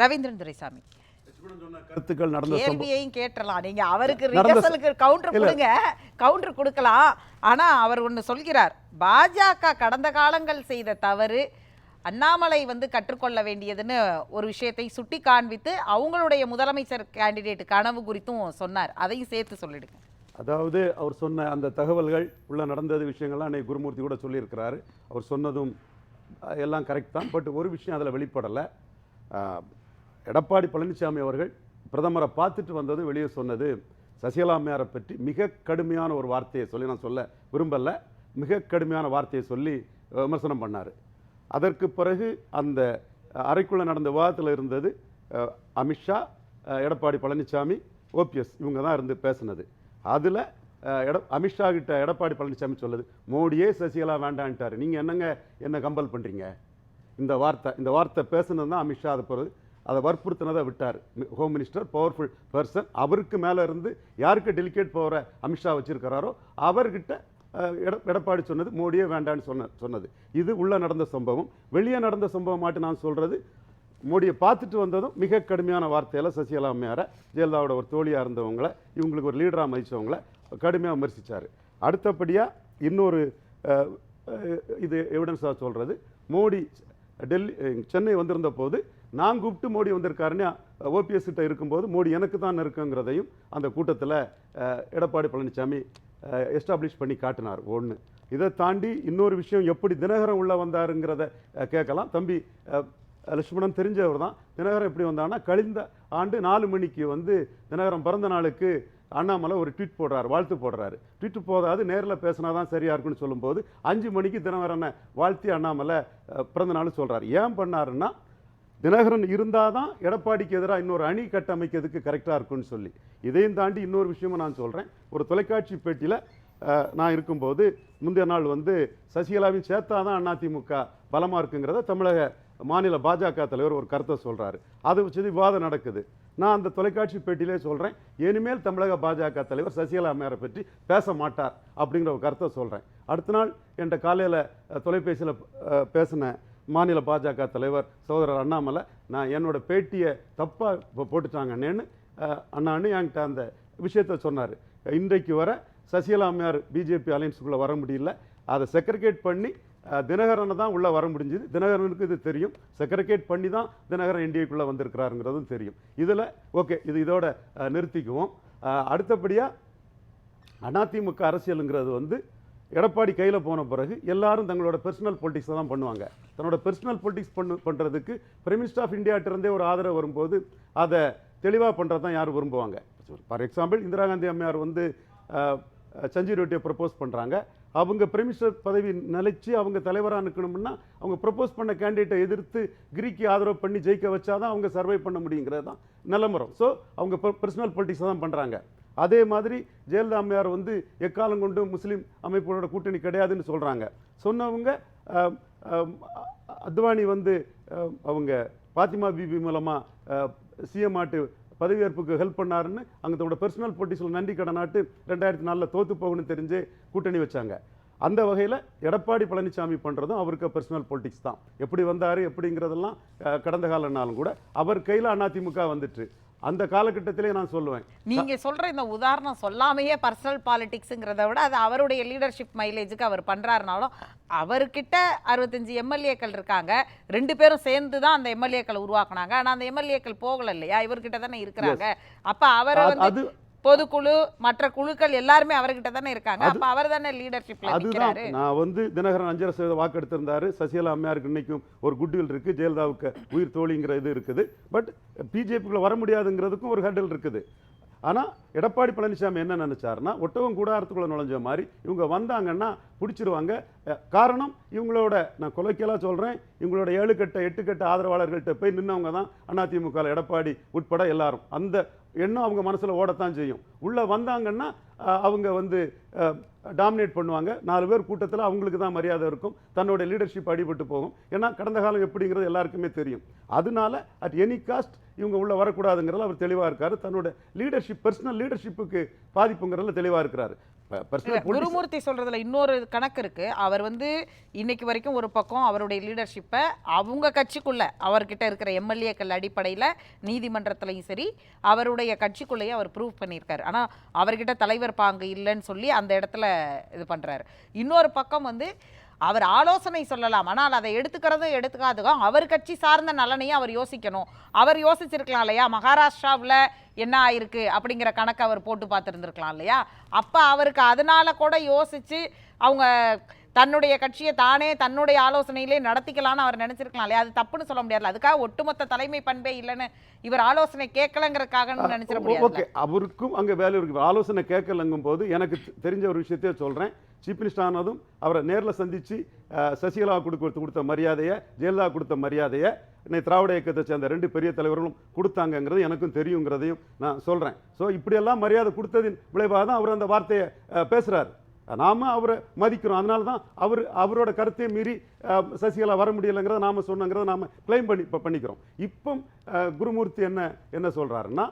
ரவீந்திரன் துரைசாமி. கருத்துக்கள் நடந்த கேள்வியையும் கேட்டலாம். நீங்க அவருக்கு ரிஹர்சலுக்கு கவுண்டர். கொடுங்க. கவுண்டர் கொடுக்கலாம். ஆனா அவர் ஒண்ணு சொல்கிறார். பாஜக கடந்த காலங்கள் செய்த தவறு அண்ணாமலை வந்து கற்றுக்கொள்ள வேண்டியதுன்னு ஒரு விஷயத்தை சுட்டி காண்பித்து அவங்களுடைய முதலமைச்சர் கேண்டிடேட் கனவு குறித்தும் சொன்னார். அதையும் சேர்த்து சொல்லிடுங்க. அதாவது அவர் சொன்ன அந்த தகவல்கள் உள்ள நடந்தது விஷயங்கள்லாம் அன்னைக்கு குருமூர்த்தி கூட சொல்லியிருக்கிறாரு. அவர் சொன்னதும் எல்லாம் கரெக்ட் தான். பட் ஒரு விஷயம் அதில் வெளிப்படலை. எடப்பாடி பழனிசாமி அவர்கள் பிரதமரை பார்த்துட்டு வந்தது வெளியே சொன்னது சசிகலாமையாரை பற்றி மிக கடுமையான ஒரு வார்த்தையை சொல்லி நான் சொல்ல விரும்பல. மிக கடுமையான வார்த்தையை சொல்லி விமர்சனம் பண்ணார். அதற்கு பிறகு அந்த அறைக்குள்ளே நடந்த விவாதத்தில் இருந்தது அமித்ஷா எடப்பாடி பழனிசாமி ஓபிஎஸ் இவங்க தான் இருந்து பேசுனது. அதில் எட அமித்ஷா கிட்ட எடப்பாடி பழனிசாமி சொல்லுது மோடியே சசிகலா வேண்டான்ட்டார். நீங்கள் என்னங்க என்ன கம்பல் பண்ணுறீங்க இந்த வார்த்தை இந்த வார்த்தை பேசுனது தான் அமித்ஷா அதை போகிறது அதை வற்புறுத்தினதை விட்டார். ஹோம் மினிஸ்டர் பவர்ஃபுல் பர்சன் அவருக்கு மேலே இருந்து யாருக்கு டெலிகேட் போகிற அமித்ஷா வச்சுருக்கிறாரோ அவர்கிட்ட எட எடப்பாடி சொன்னது மோடியே வேண்டான்னு சொன்ன சொன்னது. இது உள்ளே நடந்த சம்பவம். வெளியே நடந்த சம்பவம் மாட்டு நான் சொல்கிறது மோடியை பார்த்துட்டு வந்ததும் மிக கடுமையான வார்த்தையில் சசிகலா அம்மையாரை ஜெயலலிதாவோட ஒரு தோழியாக இருந்தவங்கள இவங்களுக்கு ஒரு லீடராக மதித்தவங்கள கடுமையாக விமர்சிச்சார். அடுத்தபடியாக இன்னொரு இது எவிடன்ஸாக சொல்கிறது மோடி டெல்லி சென்னை வந்திருந்த போது நான் கூப்பிட்டு மோடி வந்திருக்காருன்னு ஓபிஎஸ் கிட்ட இருக்கும்போது மோடி எனக்கு தான் இருக்குங்கிறதையும் அந்த கூட்டத்தில் எடப்பாடி பழனிசாமி எஸ்டாப்ளிஷ் பண்ணி காட்டினார் ஒன்று இதை தாண்டி இன்னொரு விஷயம் எப்படி தினகரன் உள்ளே வந்தாருங்கிறத கேட்கலாம். தம்பி லட்சுமணன் தெரிஞ்சவர் தான். தினகரன் எப்படி வந்தான்னா கழிந்த ஆண்டு நாலு மணிக்கு வந்து தினகரன் பிறந்த நாளுக்கு அண்ணாமலை ஒரு ட்வீட் போடுறாரு வாழ்த்து போடுறாரு. ட்வீட் போதாது நேரில் பேசினா தான் சரியாக இருக்குன்னு சொல்லும்போது அஞ்சு மணிக்கு தினகரனை வாழ்த்தி அண்ணாமலை பிறந்த நாள் சொல்றாரு. ஏன் பண்ணாருன்னா தினகரன் இருந்தால் தான் எடப்பாடிக்கு எதிராக இன்னொரு அணி கட்டமைக்கிறதுக்கு கரெக்டாக இருக்கும்னு சொல்லி. இதையும் தாண்டி இன்னொரு விஷயமும் நான் சொல்கிறேன் ஒரு தொலைக்காட்சி பேட்டியில் நான் இருக்கும்போது முந்தைய நாள் வந்து சசிகலாவின் சேர்த்தா தான் அதிமுக பலமாக இருக்குங்கிறத தமிழக மாநில பாஜக தலைவர் ஒரு கருத்தை சொல்கிறாரு அதை வச்சு விவாதம் நடக்குது. நான் அந்த தொலைக்காட்சி பேட்டியிலே சொல்கிறேன் இனிமேல் தமிழக பாஜக தலைவர் சசிகலா அம்மையாரை பற்றி பேச மாட்டார் அப்படிங்கிற ஒரு கருத்தை சொல்கிறேன் அடுத்த நாள் என்கிட்ட காலையில் தொலைபேசியில் பேசின மாநில பாஜக தலைவர் சகோதரர் அண்ணாமலை நான் என்னோட பேட்டியை தப்பாக இப்போ அஹ், அண்ணான்னு என்கிட்ட அந்த விஷயத்த சொன்னார். இன்றைக்கு வர சசிகலா அம்மையார் பிஜேபி அலையன்ஸுக்குள்ளே வர முடியல. அதை செக்ரிகேட் பண்ணி தினகரனை தான் உள்ளே வர முடிஞ்சுது. தினகரனுக்கு இது தெரியும். செக்ரிகேட் பண்ணி தான் தினகரன் என்டிஏக்குள்ளே வந்திருக்கிறாருங்கிறதும் தெரியும். இதில் ஓகே இது இதோட நிறுத்திக்குவோம். அடுத்தபடியாக அதிமுக அரசியலுங்கிறது வந்து எடப்பாடி கையில் போன பிறகு எல்லாரும் தங்களோட பர்சனல் பொலிட்டிக்ஸை தான் பண்ணுவாங்க. தன்னோட பர்சனல் பொலிட்டிக்ஸ் பண்ணு பண்ணுறதுக்கு பிரைம் மினிஸ்டர் ஆஃப் இந்தியாட்டிருந்தே ஒரு ஆதரவு வரும்போது அதை தெளிவாக பண்ணுறது தான் யார் விரும்புவாங்க. ஃபார் எக்ஸாம்பிள் இந்திரா காந்தி அம்மையார் வந்து அஹ், சஞ்சீவ் ரெட்டியை ப்ரப்போஸ் பண்ணுறாங்க அவங்க பிரைம் பதவி நிலைச்சு அவங்க தலைவராக நிற்கணும்னா அவங்க ப்ரப்போஸ் பண்ண கேண்டிடேட்டை எதிர்த்து கிரிக்கு ஆதரவு பண்ணி ஜெயிக்க வச்சா தான் அவங்க சர்வை பண்ண முடியுங்கிறது தான் நிலமரம் ஸோ அவங்க பர்சனல் பொலிட்டிக்ஸை தான் பண்ணுறாங்க அதே மாதிரி ஜெயலலிதா அம்மையார் வந்து எக்காலம் கொண்டு முஸ்லீம் அமைப்புகளோட கூட்டணி கிடையாதுன்னு சொல்கிறாங்க சொன்னவங்க அத்வானி வந்து அவங்க பாத்திமா பிபி மூலமாக சிஎம் ஆட்டு பதவியேற்புக்கு ஹெல்ப் பண்ணாருன்னு அங்கே தன்னோட பர்சனல் பொலிட்டிக்ஸில் நன்றி கடனாட்டு ரெண்டாயிரத்தி நாலில் தோற்று போகணும்னு தெரிஞ்சு கூட்டணி வச்சாங்க. அந்த வகையில் எடப்பாடி பழனிசாமி பண்ணுறதும் அவருக்கு பர்சனல் பொலிட்டிக்ஸ் தான். எப்படி வந்தார் எப்படிங்கிறதெல்லாம் கடந்த காலனாலும் கூட. அவர் கையில் அதிமுக வந்துட்டு. அந்த காலகட்டத்திலே நான் சொல்லுவேன். நீங்க சொல்ற இந்த உதாரணம் சொல்லாமையே பர்சனல் பாலிடிக்ஸ்ங்கிறத விட அது அவருடைய லீடர்ஷிப் மைலேஜுக்கு அவர் பண்றாருனாலும் அவர்கிட்ட அறுபத்தஞ்சு எம்எல்ஏக்கள் இருக்காங்க. ரெண்டு பேரும் சேர்ந்து தான் அந்த எம்எல்ஏக்களை உருவாக்குனாங்க. ஆனா அந்த எம்எல்ஏக்கள் போகல இல்லையா? இவர்கிட்ட தானே இருக்கிறாங்க. அப்ப அவரை வந்து பொதுக்குழு மற்ற குழுக்கள் எல்லாருமே அவர்கிட்ட தானே இருக்காங்க. அப்ப அவர் தானே லீடர்ஷிப்ல அதுதான். நான் வந்து தினகரன் அஞ்சரை சதவீத வாக்கு எடுத்திருந்தாரு சசிகலா அம்மையாருக்கு இன்னைக்கும் ஒரு குட்வில் இருக்கு. ஜெயலலிதாவுக்கு உயிர் தோழிங்கிற இது இருக்குது. பட் பிஜேபிக்குள்ள வர முடியாதுங்கிறதுக்கும் ஒரு ஹேண்டில் இருக்குது. ஆனா எடப்பாடி பழனிசாமி என்ன நினைச்சாருன்னா ஒட்டகம் கூடாரத்துக்குள்ள நுழைஞ்ச மாதிரி இவங்க வந்தாங்கன்னா பிடிச்சிருவாங்க. காரணம் இவங்களோட நான் கொலைக்கெல்லாம் சொல்றேன் இவங்களோட ஏழு கட்ட எட்டு கட்ட ஆதரவாளர்கள்ட்ட போய் நின்னவங்க தான் அதிமுக எடப்பாடி உட்பட எல்லாரும். அந்த எண்ணம் அவங்க மனசில் ஓடத்தான் செய்யும். உள்ளே வந்தாங்கன்னா அவங்க வந்து டாமினேட் பண்ணுவாங்க. நாலு பேர் கூட்டத்தில் அவங்களுக்கு தான் மரியாதை இருக்கும். தன்னோட லீடர்ஷிப் அடிபட்டு போகும். ஏன்னா கடந்த காலம் எப்படிங்கிறது எல்லாருக்குமே தெரியும். அதனால அட் எனி காஸ்ட் இவங்க உள்ளே வரக்கூடாதுங்கிறதுல அவர் தெளிவாக இருக்கார். தன்னோட லீடர்ஷிப் பர்சனல் லீடர்ஷிப்புக்கு பாதிப்புங்கிறதுல தெளிவாக இருக்கிறார். குருமூர்த்தி சொல்றதுல இன்னொரு கணக்கு இருக்கு. அவர் வந்து இன்னைக்கு வரைக்கும் ஒரு பக்கம் அவருடைய லீடர்ஷிப்பை அவங்க கட்சிக்குள்ள அவர்கிட்ட இருக்கிற எம்எல்ஏக்கள் அடிப்படையில நீதிமன்றத்திலையும் சரி அவருடைய கட்சிக்குள்ளேயே அவர் ப்ரூவ் பண்ணியிருக்காரு. ஆனா அவர்கிட்ட தலைவர் பாங்கு இல்லைன்னு சொல்லி அந்த இடத்துல இது பண்றாரு. இன்னொரு பக்கம் வந்து அவர் ஆலோசனை சொல்லலாம். ஆனால் அதை எடுத்துக்கிறதும் எடுத்துக்காதுக்கும் அவர் கட்சி சார்ந்த நலனையும் அவர் யோசிக்கணும். அவர் யோசிச்சிருக்கலாம் இல்லையா? மகாராஷ்டிராவில் என்ன ஆயிருக்கு அப்படிங்கிற கணக்கு அவர் போட்டு பார்த்துருந்துருக்கலாம் இல்லையா? அப்போ அவருக்கு அதனால கூட யோசிச்சு அவங்க தன்னுடைய கட்சியை தானே தன்னுடைய ஆலோசனையிலே நடத்திக்கலாம்னு அவர் நினைச்சிருக்கலாம் இல்லையா? அது தப்புன்னு சொல்ல முடியாது அதுக்காக ஒட்டுமொத்த தலைமை பண்பே இல்லைன்னு இவர் ஆலோசனை கேட்கலங்கிறதுக்காக நினைச்சிட முடியாது ஓகே. அவருக்கும் அங்கே வேலை இருக்கு. ஆலோசனை கேட்கலங்கும் போது எனக்கு தெரிஞ்ச ஒரு விஷயத்தையே சொல்கிறேன் சீஃப் மினிஸ்டர் ஆனதும் அவரை நேரில் சந்தித்து சசிகலா கொடுக்க கொடுத்த மரியாதையை ஜெயலலிதா கொடுத்த மரியாதையை இன்னைக்கு திராவிட இயக்கத்தை சேர்ந்த ரெண்டு பெரிய தலைவர்களும் கொடுத்தாங்கங்கிறது எனக்கும் தெரியுங்கிறதையும் நான் சொல்கிறேன் ஸோ இப்படியெல்லாம் மரியாதை கொடுத்ததின் விளைவாக தான் அவர் அந்த வார்த்தையை அஹ், பேசுறாரு. நாம அவரை மதிக்கிறோம். அதனால தான் அவர் அவரோட கருத்தை மீறி சசிகலா வர முடியலைங்கிறத நாம சொன்னங்கிறத நாம கிளைம் பண்ணி இப்போ பண்ணிக்கிறோம். இப்போ குருமூர்த்தி என்ன என்ன சொல்றாருன்னா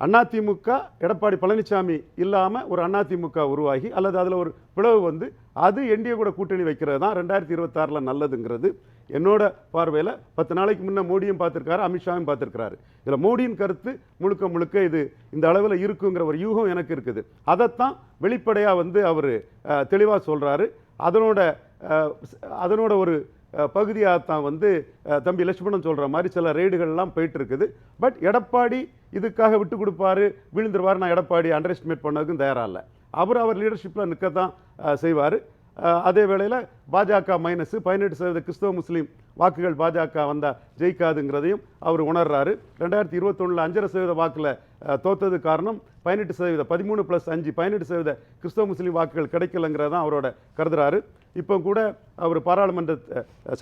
அதிமுக எடப்பாடி பழனிசாமி இல்லாமல் ஒரு அதிமுக உருவாகி அல்லது அதில் ஒரு பிளவு வந்து அது என்டிஏ கூட கூட்டணி வைக்கிறது தான் ரெண்டாயிரத்தி இருபத்தாறில் நல்லதுங்கிறது. என்னோட பார்வையில் பத்து நாளைக்கு முன்னே மோடியும் பார்த்துருக்காரு அமித்ஷாவும் பார்த்துருக்கிறாரு. இதில் மோடியின் கருத்து முழுக்க முழுக்க இது இந்த அளவில் இருக்குங்கிற ஒரு யூகம் எனக்கு இருக்குது. அதைத்தான் வெளிப்படையாக வந்து அவர் தெளிவாக சொல்கிறாரு அதனோட அதனோட ஒரு பகுதியாக தான் வந்து தம்பி லட்சுமணன் சொல்கிற மாதிரி சில ரெய்டுகள்லாம் போயிட்டு இருக்குது பட் எடப்பாடி இதுக்காக விட்டு கொடுப்பாரு விழுந்துருவார் நான் எடப்பாடி அண்டர் எஸ்டிமேட் பண்ணதுக்கும் தயாராக இல்லை. அவர் அவர் லீடர்ஷிப்பில் நிற்க தான் செய்வார். அதே வேளையில் பாஜக மைனஸு பதினெட்டு சதவீத கிறிஸ்தவ முஸ்லீம் வாக்குகள் பாஜக வந்தால் ஜெயிக்காதுங்கிறதையும் அவர் உணர்றாரு. ரெண்டாயிரத்தி இருபத்தொன்னில் அஞ்சரை சதவீத வாக்கில் தோத்தது காரணம் பதினெட்டு சதவீத பதிமூணு ப்ளஸ் அஞ்சு பதினெட்டு சதவீத கிறிஸ்தவ முஸ்லீம் வாக்குகள் கிடைக்கலங்கிறது தான் அவரோட கருதுறாரு. இப்போ கூட அவர் பாராளுமன்ற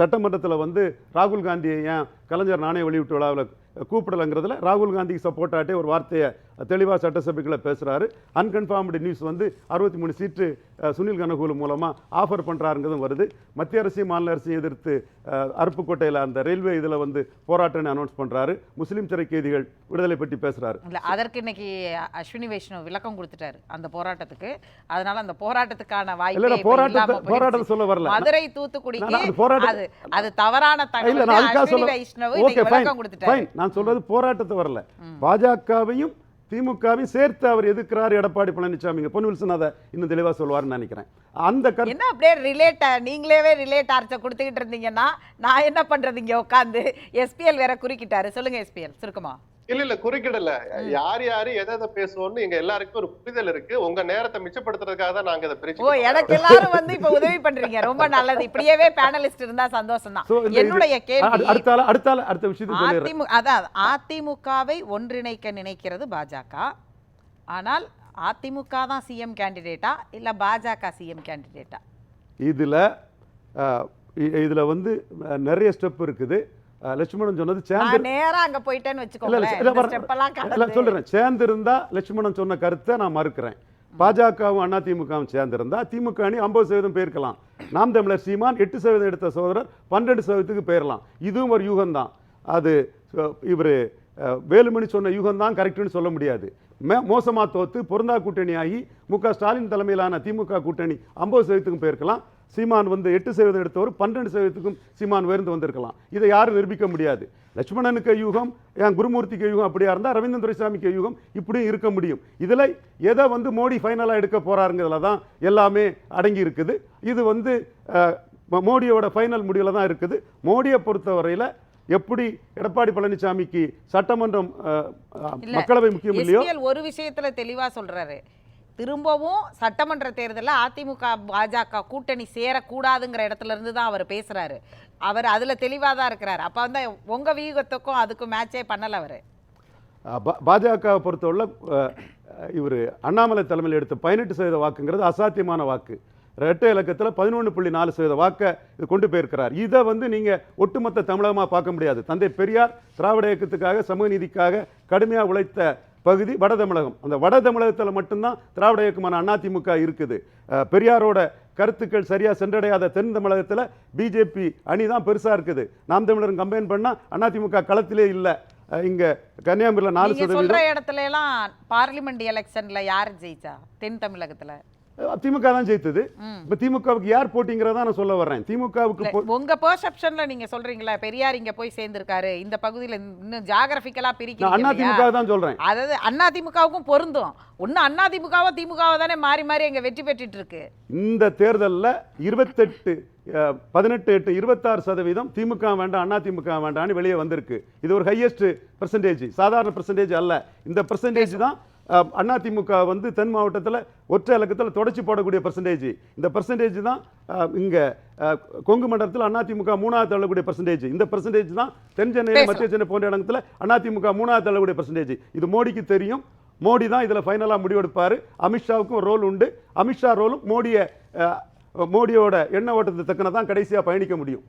சட்டமன்றத்தில் வந்து ராகுல் காந்தியை ஏன் கலைஞர் நாணய வெளியிட்டு விழாவில் கூப்பிடலைங்கிறதுல ராகுல் காந்திக்கு சப்போர்ட்டாட்டே ஒரு வார்த்தையை தெளிவாக சட்டசபைக்குள்ள பேசுகிறாரு அன்கன்ஃபார்ம்டு நியூஸ் வந்து அறுபத்தி மூணு சீட்டு சுனில் கனகூல் மூலமாக ஆஃபர் பண்ணுறாருங்கிறதும் வருது. மத்திய அரசையும் மாநில அரசையும் எதிர்த்து அருப்புக்கோட்டையில் அந்த ரயில்வே இதில் வந்து போராட்டம்னு அனௌன்ஸ் பண்ணுறாரு முஸ்லீம் சிறை கைதிகள் விடுதலை பற்றி பேசுகிறாரு இல்ல அதற்கு இன்னைக்கு அஸ்வினி வைஷ்ணவ் விளக்கம் கொடுத்துட்டாரு அந்த போராட்டத்துக்கு. அதனால அந்த போராட்டத்துக்கான வாய்ப்பே போராட்டத்தை-. போராட்டத்தை சொல்ல வரல. மதுரை நான் தூத்துக்குடிக்கு அது அது தவறான தகவல். நான் சொல்றது போராட்டத்தை வரல. பாஜகவையும் திமுகவையும் சேர்த்து அவர் எதிர்க்கிறார் எடப்பாடி பழனிசாமிங்க பொன் வில்சன் அதை இன்னும் தெளிவா சொல்லுவாருன்னு நினைக்கிறேன். அந்த கருத்து என்ன அப்படியே ரிலேட் நீங்களேவே ரிலேட் ஆர்ச்ச கொடுத்துக்கிட்டு இருந்தீங்கன்னா நான் என்ன பண்றது இங்க உட்காந்து எஸ்பிஎல் வேற குறுக்கிட்டாரு. சொல்லுங்க எஸ்பிஎல் சுருக்கமா. இல்ல இல்ல குறுக்கிடல. யார் யாரு எதை எதை பேசுவோம்னு எங்க எல்லாருக்கும் ஒரு புரிதல் இருக்கு. உங்க நேரத்தை மிச்சப்படுத்துறதுக்காக தான் நாங்க இதை ஓ பிரிச்சு எனக்கு எல்லாரும் வந்து இப்ப உதவி பண்றீங்க. ரொம்ப நல்லது. இப்படியே பேனலிஸ்ட் இருந்தா சந்தோஷம் தான் என்னுடைய கேள்வி அடுத்த அடுத்த அடுத்த அதிமுக அதான் அதிமுகவை ஒன்றிணைக்க நினைக்கிறது பாஜக. ஆனால் அதிமுக தான் சிஎம் கேண்டிடேட்டா இல்ல பாஜக சிஎம் கேண்டிடேட்டா இதுல இதுல வந்து நிறைய ஸ்டெப் இருக்குது. லட்சுமணன் சொன்னது சேர்ந்து நேரா அங்க போயிட்டேன்னு. சொல்றேன். சேர்ந்திருந்தா லட்சுமணன் சொன்ன கருத்தை நான் மறுக்கிறேன். பாஜகவும் அதிமுகவும் சேர்ந்திருந்தா திமுக அணி ஐம்பது சதவீதம் போயிருக்கலாம் நாம் தமிழர் சீமான் எட்டு சதவீதம் எடுத்த சகோதரர் பன்னெண்டு சதவீதத்துக்கு போயிடலாம் இதுவும் ஒரு யூகம் தான் அது இவர் வேலுமணி சொன்ன யூகம் தான் கரெக்டுன்னு சொல்ல முடியாது. மே மோசமா தோத்து பொருந்தா கூட்டணி ஆகி மு க ஸ்டாலின் தலைமையிலான திமுக கூட்டணி ஐம்பது சதவீதத்துக்கும் போயிருக்கலாம் சீமான் வந்து எட்டு சதவீதம் எடுத்தவர் பன்னெண்டு சதவீதத்துக்கும் சீமான் உயர்ந்து வந்திருக்கலாம். இதை யாரும் நிரூபிக்க முடியாது. லட்சுமணனுக்கு யூகம் என் குருமூர்த்திக்கு யூகம் அப்படியா இருந்தால் ரவீந்திரன் துரைசாமிக்கு யூகம் இப்படியும் இருக்க முடியும். இதில் எதை வந்து மோடி ஃபைனலாக எடுக்க போறாருங்கிறதுல தான் எல்லாமே அடங்கி இருக்குது. இது வந்து மோடியோட ஃபைனல் முடிவில் தான் இருக்குது. மோடியை பொறுத்தவரையில் எப்படி எடப்பாடி பழனிசாமிக்கு சட்டமன்றம் மக்களவை முக்கியம் இல்லையோ ஒரு விஷயத்துல தெளிவா சொல்றாரு. திரும்பவும் சட்டமன்ற தேர்தலில் அதிமுக பாஜக கூட்டணி சேரக்கூடாதுங்கிற இடத்துல இருந்து தான் அவர் பேசுகிறாரு அவர் அதில் தெளிவாக தான் இருக்கிறார். அப்போ வந்து உங்கள் வியூகத்துக்கும் அதுக்கும் மேட்சே பண்ணலை அவர். பாஜகவை பொறுத்தவரை இவர் அண்ணாமலை தலைமையில் எடுத்த பதினெட்டு சதவீத வாக்குங்கிறது அசாத்தியமான வாக்கு. ரெட்டை இலக்கத்தில் பதினொன்று புள்ளி நாலு சதவீத வாக்கை இது கொண்டு போயிருக்கிறார். இதை வந்து நீங்கள் ஒட்டுமொத்த தமிழகமாக பார்க்க முடியாது. தந்தை பெரியார் திராவிட இயக்கத்துக்காக சமூக நீதிக்காக கடுமையாக உழைத்த பகுதி வட தமிழகம். அந்த வட தமிழகத்தில் மட்டும்தான் திராவிட இயக்கமான அதிமுக இருக்குது. பெரியாரோட கருத்துக்கள் சரியா சென்றடையாத தென் தமிழகத்தில் பிஜேபி அணி தான் பெருசாக இருக்குது. நாம் தமிழரும் கம்பைன் பண்ணால் அதிமுக களத்திலே இல்லை. இங்க கன்னியாகுமரியில் நாலு சொல்ற இடத்துல எல்லாம் பார்லிமெண்ட் எலெக்ஷன்ல யார் ஜெயிச்சா? தென் தமிழகத்துல. திமுக தான் ஜெயித்தது. இப்ப திமுகவுக்கு யார் போட்டிங்கிறதா நான் சொல்ல வர்றேன். திமுகவுக்கு உங்க பெர்செப்ஷன்ல நீங்க சொல்றீங்களா? பெரியார் இங்க போய் சேர்ந்திருக்காரு. இந்த பகுதியில இன்னும் ஜாகிரபிக்கலா பிரிக்கிறீங்க அண்ணா? திமுக தான் சொல்றேன். அதாவது அண்ணா திமுகவுக்கும் பொருந்தும். ஒண்ணு அண்ணா திமுகவோ திமுகவோ தானே மாறி மாறி எங்க வெற்றி பெற்றுட்டு இருக்கு. இந்த தேர்தலில் இருபத்தெட்டு பதினெட்டு எட்டு இருபத்தாறு சதவீதம் திமுக வேண்டாம் அண்ணா திமுக வேண்டாம்னு வெளியே வந்திருக்கு. இது ஒரு ஹையஸ்ட் பெர்சன்டேஜ் சாதாரண பெர்சன்டேஜ் அல்ல. இந்த பெர்சன்டேஜ் தான் அண்ணா திமுக வந்து தென் மாவட்டத்தில் ஒற்றை இலக்கத்தில் தொடச்சி போடக்கூடிய பெர்சன்டேஜ் இந்த பெர்சன்டேஜ் தான் இங்க கொங்கு மண்டலத்தில் அண்ணா திமுக மூணாவது தள்ளக்கூடிய பெர்சன்டேஜ் இந்த பெர்சன்டேஜ் தான் தென் சென்னை. மத்திய சென்னை போன்ற இடத்துல அண்ணா திமுக மூணாவது தள்ளக்கூடிய பெர்சன்டேஜ் இது மோடிக்கு தெரியும். மோடி தான் இதில் ஃபைனலாக முடிவெடுப்பார். அமித்ஷாவுக்கும் ரோல் உண்டு. அமித்ஷா ரோலும் மோடியை மோடியோட எண்ண ஓட்டத்தை தக்கன தான் கடைசியாக பயணிக்க முடியும்.